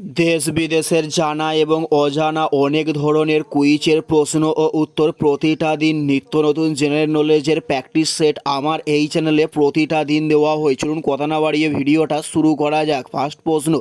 দেশ বিদেশের জানা এবং অজানা অনেক ধরনের কুইজের প্রশ্ন ও উত্তর প্রতিটা দিন নিত্য নতুন জেনারেল নলেজের প্র্যাকটিস সেট আমার এই চ্যানেলে প্রতিটা দিন দেওয়া হয়। চলুন কথা না বাড়িয়ে ভিডিওটা শুরু করা যাক। ফার্স্ট প্রশ্ন,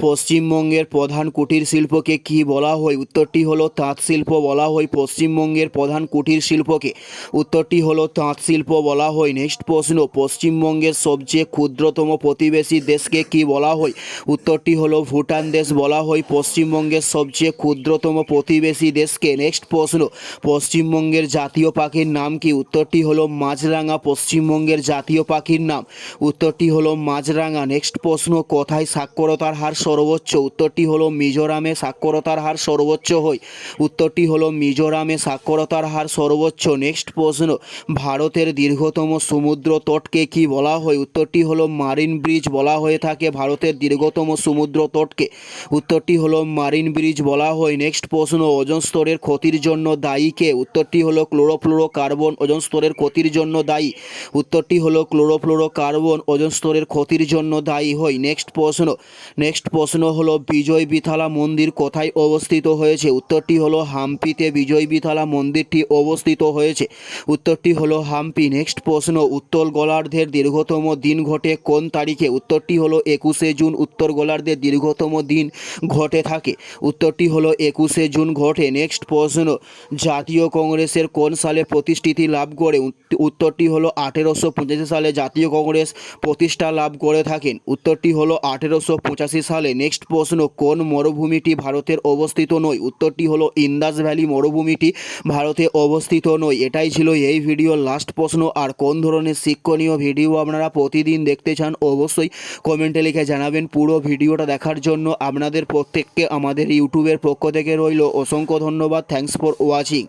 পশ্চিমবঙ্গের প্রধান কুটির শিল্পকে কি বলা হয়? উত্তরটি হলো তাঁত শিল্প বলা হয়, পশ্চিমবঙ্গের প্রধান কুটির শিল্পকে। উত্তরটি হলো তাঁত শিল্প বলা হয়। নেক্সট প্রশ্ন, পশ্চিমবঙ্গের সবচেয়ে ক্ষুদ্রতম প্রতিবেশী দেশকে কি বলা হয়? উত্তরটি হলো ভুটান দেশ বলা হয় পশ্চিমবঙ্গের সবচেয়ে ক্ষুদ্রতম প্রতিবেশী দেশকে নেক্সট প্রশ্ন। পশ্চিমবঙ্গের জাতীয় পাখির নাম কি? উত্তরটি হলো মাছরাঙা, পশ্চিমবঙ্গের জাতীয় পাখির নাম। উত্তরটি হলো মাছরাঙা। নেক্সট প্রশ্ন, কোথায় সাক্ষরতার হার সর্বোচ্চ? উত্তরটি হলো মিজোরামে সাক্ষরতার হার সর্বোচ্চ হয়। উত্তরটি হলো মিজোরামে সাক্ষরতার হার সর্বোচ্চ। নেক্সট প্রশ্ন, ভারতের দীর্ঘতম সমুদ্র তটকে কি বলা হয়? উত্তরটি হলো মারিন ব্রিজ বলা হয়ে থাকে ভারতের দীর্ঘতম সমুদ্র তটকে। উত্তরটি হলো মারিন ব্রিজ বলা হয় নেক্সট প্রশ্ন, ওজন স্তরের ক্ষতির জন্য দায়ী কে? উত্তরটি হলো ক্লোরোফ্লোরো কার্বন ওজন স্তরের ক্ষতির জন্য দায়ী। উত্তরটি হলো ক্লোরোফ্লোরো কার্বন ওজন স্তরের ক্ষতির জন্য দায়ী হয়। নেক্সট প্রশ্ন নেক্সট প্রশ্ন হলো বিজয় বিথালা মন্দির কোথায় অবস্থিত হয়েছে? উত্তরটি হলো হাম্পিতে বিজয় বিথালা মন্দিরটি অবস্থিত হয়েছে। উত্তরটি হলো হাম্পি। নেক্সট প্রশ্ন, উত্তর গোলার্ধের দীর্ঘতম দিন ঘটে কোন তারিখে? উত্তরটি হলো একুশে জুন, উত্তর গোলার্ধের দীর্ঘতম দিন ঘটে থাকে। উত্তরটি হলো, একুশে জুন ঘটে। নেক্সট প্রশ্ন, জাতীয় কংগ্রেসের কোন সালে প্রতিষ্ঠিতি লাভ করে? উত- উত্তরটি হলো, আঠেরোশো পঁচাশি সালে জাতীয় কংগ্রেস প্রতিষ্ঠা লাভ করে থাকেন। উত্তরটি হলো, আঠেরোশো পঁচাশি সালে। নেক্সট প্রশ্ন, কোন মরুভূমিটি ভারতের অবস্থিত নয়? উত্তরটি হলো, ইন্দাস ভ্যালি মরুভূমিটি ভারতে অবস্থিত নয়। এটাই ছিল এই ভিডিওর লাস্ট প্রশ্ন। আর কোন ধরনের শিক্ষণীয় ভিডিও আপনারা প্রতিদিন দেখতে চান, অবশ্যই কমেন্টে লিখে জানাবেন পুরো ভিডিওটা দেখার জন্য। আপনাদের প্রত্যেককে আমাদের ইউটিউবের পক্ষ থেকে রইল অসংখ্য ধন্যবাদ। Thanks for watching